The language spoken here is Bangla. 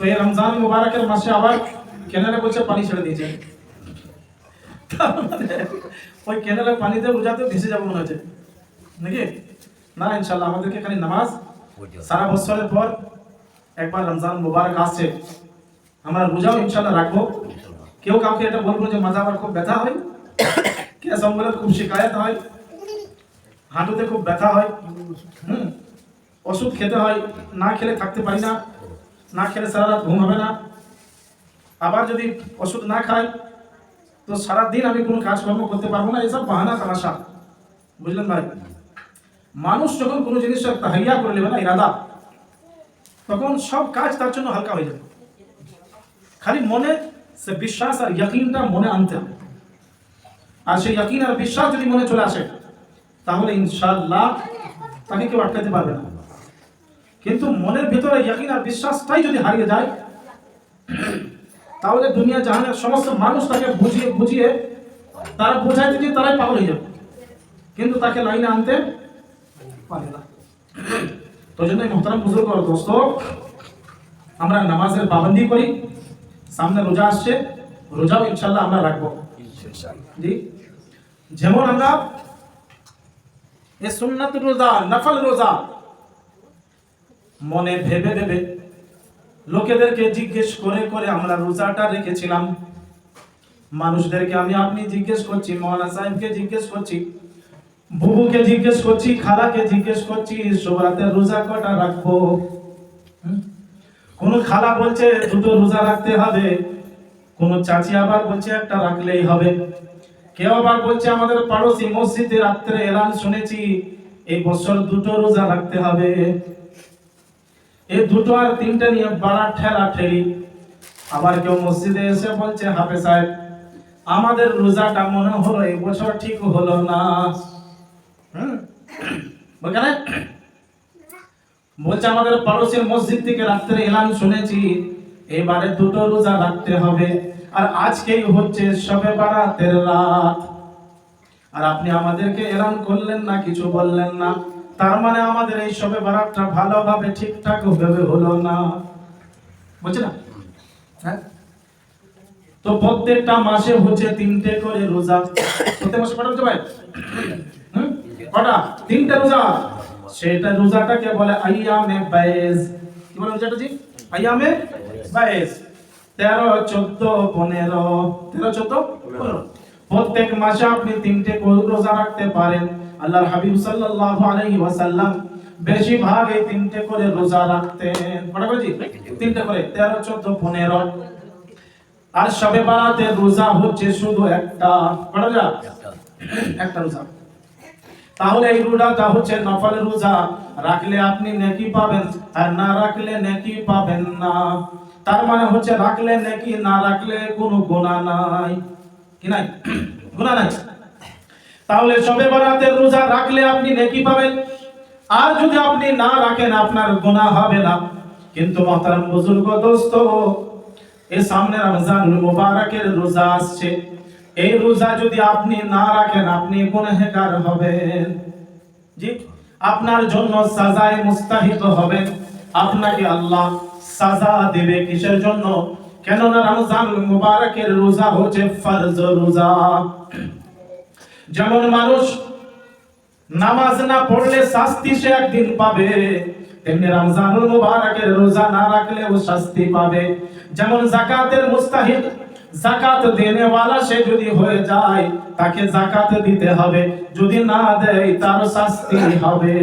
তো এই রমজান মুবারকের মাসে আবার কেনারে বলছে পানি ছেড়ে দিয়েছে। মানে ওই কেনারের পানিতে রোজাতে ভেসে যাব মনে হচ্ছে। নাকি? না ইনশাল্লাহ আমাদেরকে খালি নামাজ সারা বছরের পর একবার রমজান মুবারক আসছে। আমরা রোজাও ইনশাল্লাহ রাখব। কেউ কাউকে এটা বলব যে মাথা আমার খুব ব্যথা হয় গ্যাস অম্বলের খুব শিকায়ত হয়, হাঁটুতে খুব ব্যথা হয়, হুম, ওষুধ খেতে হয়, না খেলে থাকতে পারি না। না খেলে সারা রাত ঘুম হবে না। আবার যদি ওষুধ না খাই, তো সারা দিন আমি কোনো কাজকর্ম করতে পারব না, এসব বাহানা, তামাশা। বুঝলেন ভাই? মানুষ যখন কোনো জিনিস তাহাইয়া করে নেবে না, ইরাদা, তখন সব কাজ তার জন্য হালকা হয়ে যাবে। খালি মনে সে বিশ্বাস আর ইয়াকিনটা মনে আনতে হবে। আর সেই ইয়াকিন আর বিশ্বাস যদি মনে চলে আসে, তাহলে ইনশাল্লাহ তাকে কেউ আটকাতে পারবে না। কিন্তু মনের ভিতরে ইয়াকিন আর বিশ্বাসটাই যদি হারিয়ে যায় তাহলে দুনিয়া জাহানের সমস্ত মানুষ তাকে বুঝিয়ে বুঝিয়ে তারা বোঝাইতে যে তারাই পাগল হয়ে যাবে। কিন্তু তাকে লাইনে আনতে পারে না। তো জন্য মোহতারাম বুজুর্গ দোস্ত আমরা নামাজের পাবন্দি করি সামনে রোজা আসছে রোজাও ইনশাল্লাহ আমরা রাখব। জি? যেমন আমরা এ সুন্নাত রোজা নফল রোজা মনে ভেবে ভেবে লোকেদেরকে জিজ্ঞেস করে করে আমরা রোজাটা রেখেছিলাম। মানুষদেরকে আমি আপনি জিজ্ঞেস করছি মৌলানা সাহেবকে জিজ্ঞেস করছি, বুবুকে জিজ্ঞেস করছি, খালাকে জিজ্ঞেস করছি সোমরাতে রোজা কটা রাখব? কোন খালা বলছে, দুটো রোজা রাখতে হবে। কোন চাচি আবার বলছে, একটা রাখলেই হবে। কেউ আবার বলছে, আমাদের পাড়োশি মসজিদে রাত্রে এলান শুনেছি, এই বছর দুটো রোজা রাখতে হবে। এই দুটো আর তিনটে নিয়ে বাড়া ঠেলা ঠেলি। আবার কেউ মসজিদে এসে বলছে হাফে সাহেব, আমাদের রোজাটা মনে হলো এই বছর ঠিক হলো না। বলছে আমাদের পাড়োশের মসজিদ থেকে রাত্রে এলান শুনেছি, এবারে দুটো রোজা রাখতে হবে। আর আজকেই হচ্ছে সবে বারাতের রাত। আর আপনি আমাদেরকে এলান করলেন না, কিছু বললেন না। তার মানে আমাদের এই সবে বারাতটা ভালোভাবে ঠিকঠাক ভাবে হলো না। বুঝছে না? হ্যাঁ? তো প্রত্যেকটা মাসে হচ্ছে তিনটে করে রোজা। প্রত্যেক মাসে কটা হচ্ছে ভাই? কটা? তিনটে রোজা। সেটা রোজাটাকে বলে আইয়ামে বাইজ। কি বলে রোজাটা জি? আইয়ামে বাইজ। তেরো, চোদ্দ, পনেরো। তেরো, চোদ্দ, পনেরো। প্রত্যেক মাসে আপনি তিনটে রোজা রাখতে পারেন। আল্লাহর হাবিব সাল্লাল্লাহু আলাইহি ওয়াসাল্লাম বেশিরভাগ এই তিনটে করে রোজা রাখতেন। কটা তিনটে করে, তেরো, চোদ্দ, পনেরো। আর সবে বারাতে রোজা হচ্ছে শুধু একটা। কটা একটা রোজা। তাহলে এই রোজাটা হচ্ছে নফল রোজা। রাখলে আপনি নেকি পাবেন, আর না রাখলে নেকি পাবেন না। তার মানে হচ্ছে রাখলে নেকি, না রাখলে কোনো গুনাহ নাই। কি নাই? গুনাহ নাই। তাহলে সবে বরাতের রোজা রাখলে আপনি নেকি পাবেন। আর যদি আপনি না রাখেন, আপনার গুনাহ হবে না। কিন্তু মহতারাম বুজুর্গ, দোস্ত এই সামনে রমজানুল মুবারকের রোজা আসছে। এই রোজা যদি আপনি না রাখেন, আপনি গুনাহগার হবেন। জি, আপনার জন্য সাজায় মুস্তাহিত হবেন। আপনাকে আল্লাহ সাজা দেবে কিসের জন্য? কেননা রমজানুল মুবারকের রোজা হচ্ছে ফরজ রোজা। যেমন মানুষ নামাজ না পড়লে শাস্তি সে একদিন পাবে। তেমনি রমজানুল মুবারকের রোজা না রাখলে ও শাস্তি পাবে। যেমন জাকাতের মুস্তাহিদ জাকাত দেনে वाला সে যদি হয়ে যায়, তাকে জাকাত দিতে হবে। যদি না দেয় তার শাস্তি হবে।